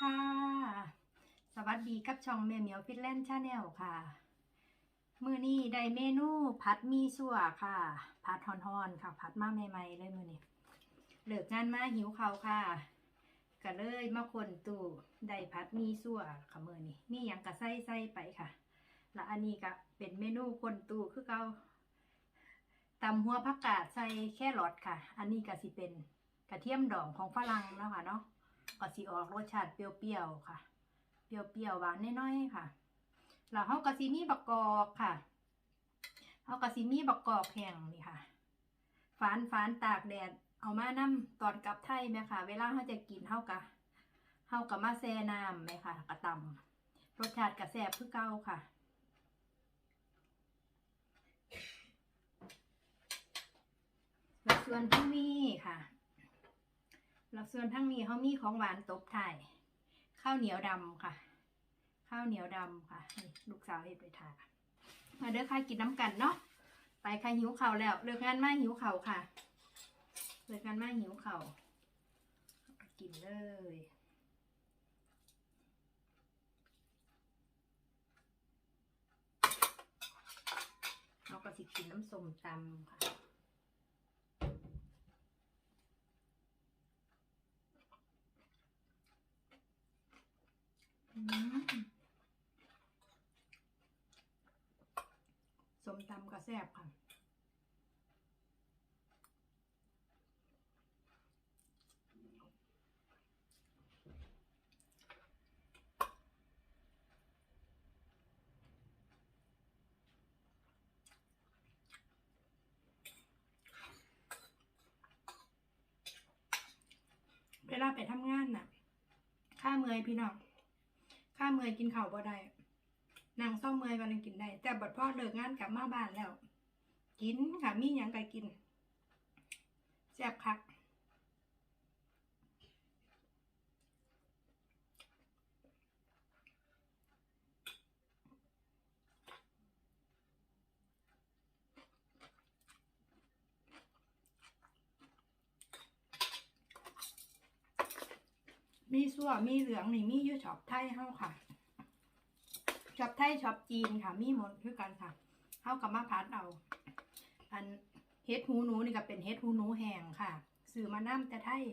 ค่ะ สวัสดีกับช่องแม่เหมียวฟิตแลนด์ชาแนลค่ะ มือนี้ได้เมนูผัดมีสั่วค่ะ ผัดฮอนๆค่ะ ผัดมาใหม่ๆเลยมือนี้เลิกงานมาหิวเขาวค่ะก็เลยมาคนตู้ได้ผัดมีสั่วค่ะมือนี้มีหยังกะใส่ใส่ไปค่ะ และอันนี้ก็เป็นเมนูคนตู้คือเกาตำหัวผักกาดใส่แครอทค่ะ อันนี้ก็สิเป็นกระเทียมดองของฝรั่งเนาะค่ะเนาะ ก็สิออกรสชาติเปรี้ยวๆค่ะ เปรี้ยวๆหวานน้อยๆค่ะแล้วเฮาก็สิมีบักกอกค่ะเฮาก็สิมีบักกอกแห้งนี่ค่ะฝานฝานตากแดดเอามานํตอนกลับไทยแม่ค่ะ เวลาเฮาจะกินเฮาก็เฮาก็มาแช่น้ำแม่ค่ะกระตำรสชาติก็แซ่บคือเก่าค่ะแล้วส่วนที่นี่ค่ะ แล้วส่วนทั้งนี้เขามีของหวานตบไทยข้าวเหนียวดำค่ะ ข้าวเหนียวดำค่ะลูกสาวเฮ็ดไปทานมาเด้อค่ะกินน้ำกันเนาะไปค่ะหิวเข่าแล้วเลิกงานมาหิวเข่าค่ะเลิกงานมาหิวเข่ากินเลยเราก็สิกินน้ำส้มตำค่ะ อืมส้ มตำก็แซ่บค่ะเวลาไปทำงานน่ะ ค่าเมื่อยพี่น้องข้าเมื่อยกินข้าวบ่ได้ นางเศร้าเมื่อยวันนึงกินได้ แต่บัดพ่อเลิกงานกลับมาบ้านแล้ว กินค่ะมีหยังก็กินแซ่บคักมีสั่วมีเหลืองนี่มียูช็อปไทยเฮาค่ะ ช็อปไทยช็อปจีนค่ะ มีหมดคือกันค่ะเฮากับมาพัดเอา อันเฮ็ดหูหนูนี่ก็เป็นเฮ็ดหูหนูแห้งค่ะซื้อมาน้ำแต่ไทย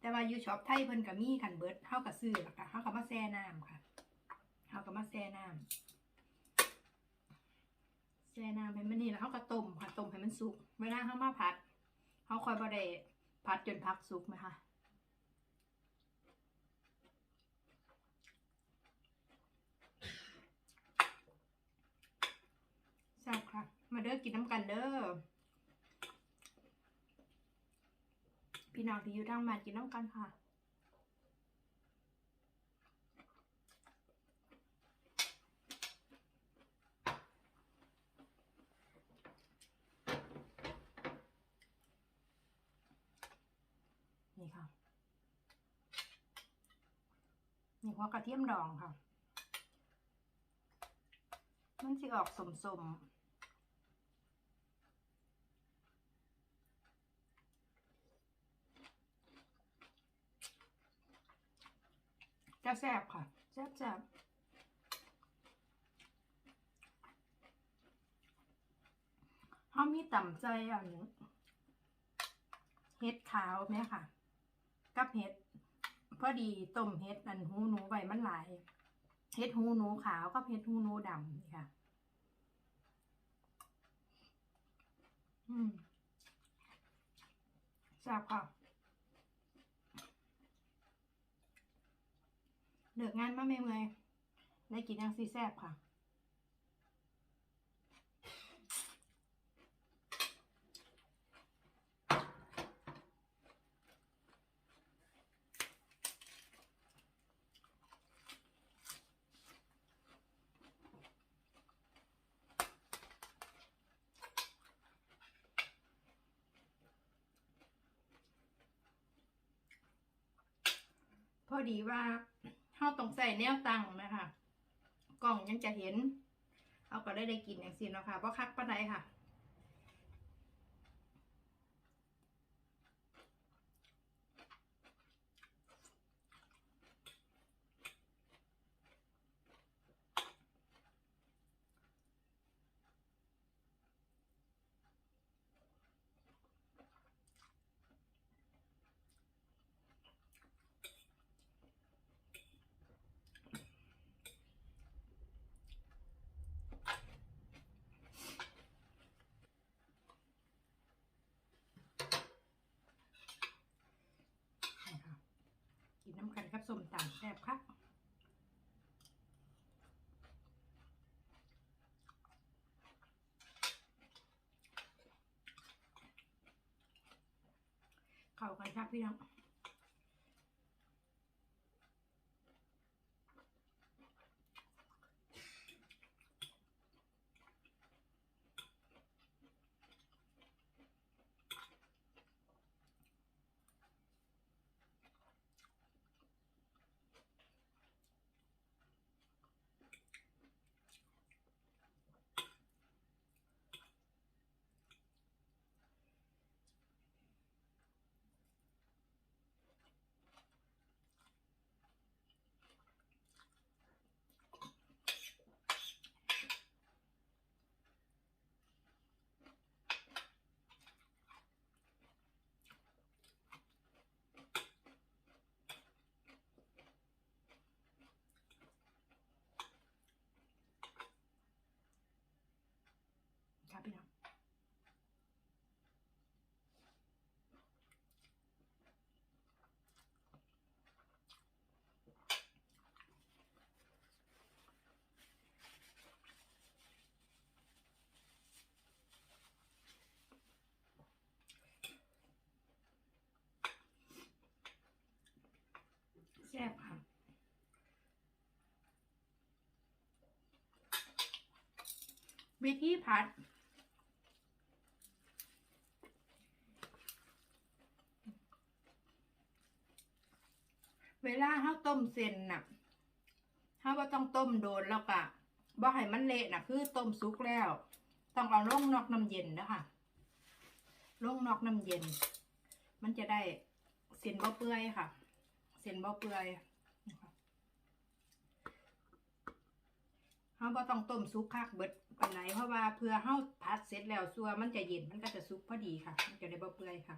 แต่ว่าอยู่ช็อปไทยเพิ่นก็มีขันเบิดเฮาก็ซื้อค่ะเฮาก็มาแช่น้ำค่ะเฮาก็มาแช่น้ำแช่น้ำให้มันนี่แล้วเฮาก็ต้มค่ะต้มให้มันสุกเวลาเฮามาผัดเฮาคอยบ่ได้ผัดจนผักสุกไหมคะ แซ่บค่ะ มาเด้อ กินน้ำกันเด้อพี่น้องที่อยู่ทางบ้านกินน้ำกันค่ะนี่ค่ะ นี่หัวกระเทียมดองค่ะ มันสิออกสมสมๆ จะแซ่บค่ะแซ่บแซ่บเขามีต่ำใจอันเห็ดขาวไหมค่ะ กับเห็ดพอดีต้มเห็ดอันหูหนูไว้มันหลายเห็ดหูหนูขาวกับเห็ดหูหนูดำค่ะ อืมแซ่บค่ะเลิ กงานมาไม่เมื่อยได้กินยังสีแซบค่ะพอดีว่า เราต้องใส่แนวตั้งนะคะกล่องยังจะเห็นเอาก็ได้ได้กินอย่างสิเนาะค่ะเพราะคักปานใดค่ะ ส้ มตำแซ่บครับเข้ากันครับพี่น้อง ครับพี่น้องแซ่บค่ะ วิธีผัด เวลาเฮาต้มเส้นน่ะเฮาบ่าต้องต้มโดนแล้วก็บ่ให้มันเละน่ะ คือต้มสุกแล้ว ต้องเอาลงนอกน้ำเย็นนะคะลงนอกน้ำเย็น มันจะได้เส้นบ่เปื่อยค่ะ เส้นบ่เปื่อยเฮาบ่ต้องต้มสุกคักเบิดานไหนเพราะว่าเพื่อเฮาผัดเสร็จแล้วซัวมันจะเย็นมันก็จะสุกพอดีค่ะ มันจะได้บ่เปื่อยค่ะ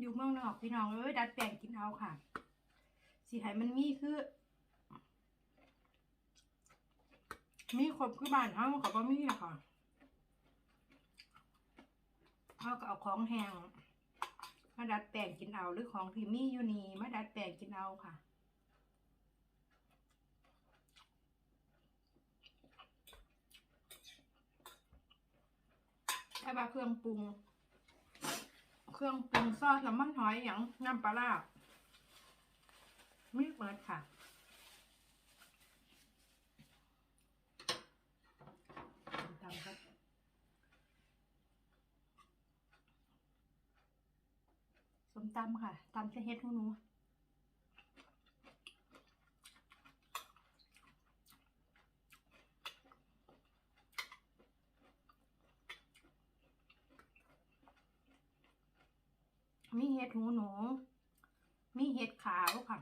อยู่เมืองนอกพี่น้องเอ้ยดัดแปลงกินเอาค่ะ สีไห้มันมีคือ มีครบคือบ้านเฮากับบ่มีอะค่ะเฮาก็เอาของแห้งมาดัดแปลงกินเอาหรือของที่มีอยู่นี่มาดัดแปลงกินเอาค่ะแต่ว่าเครื่องปรุง เครื่องปรุงซอสน้ำมันหอยอย่างน้ำปลาร้า มีเปิดค่ะตำครับสมตำค่ะตำเส้นเฮ็ดหูหนูมีเห็ดหูหนู มีเห็ดขาวค่ะ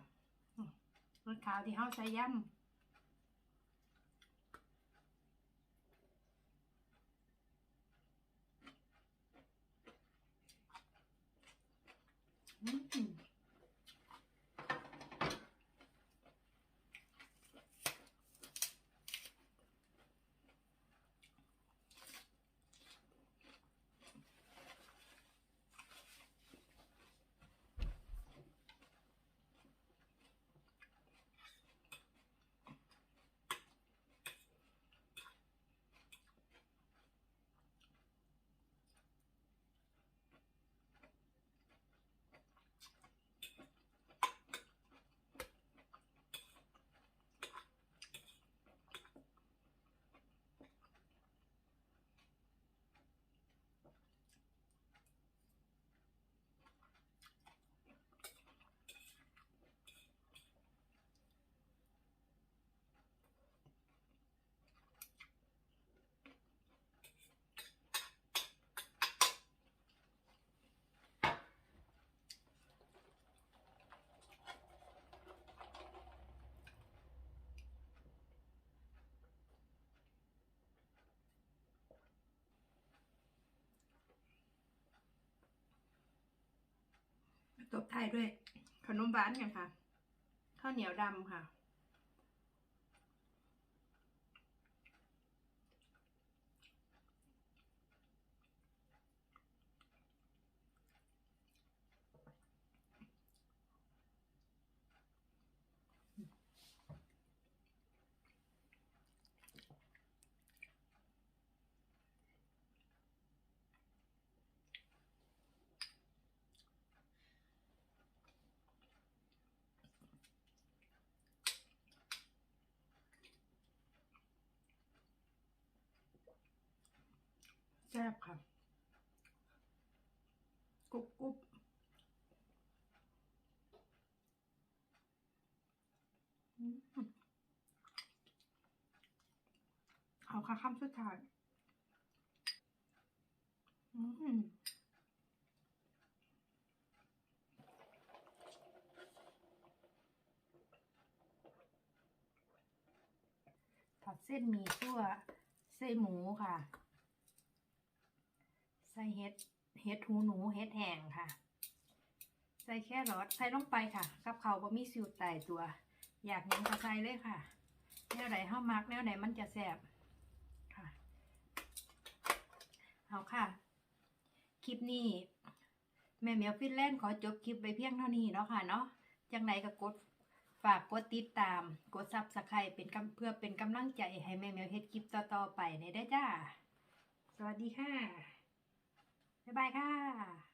อืมเห็ดขาวที่เขาใส่ย่ำอืม ตบท้ายด้วยขนมหวานกันค่ะ ข้าวเหนียวดำค่ะ แซ่บค่ะกรุบกรุบเอาค่ะคำสุดท้ายอืมผัดเส้นหมี่ซั่วไส้นหมูค่ะ ส่เห็ดเห็ดหูหนูเห็ดแห้งค่ะ ใส่แค่รอทใส่ลงไปค่ะ กับเขาวบ่มีสิวไตายตัว อยากยังก็ใส่เลยค่ะแนวไหนห้ามักแนวไหนมันจะแซ่บค่ะเอาค่ะ คลิปนี้ แม่เมียวฟินแลนด์ขอจบคลิปไปเพียงเท่านี้เนาะค่ะเนาะจังไหนก็กดฝากกดติดตาม กดซับสไครต์เป็นเพื่อเป็นกำลังใจให้แม่เมียวเฮ็ดคลิปต่อๆไปในได้จ้า สวัสดีค่ะ บ๊ายบายค่ะ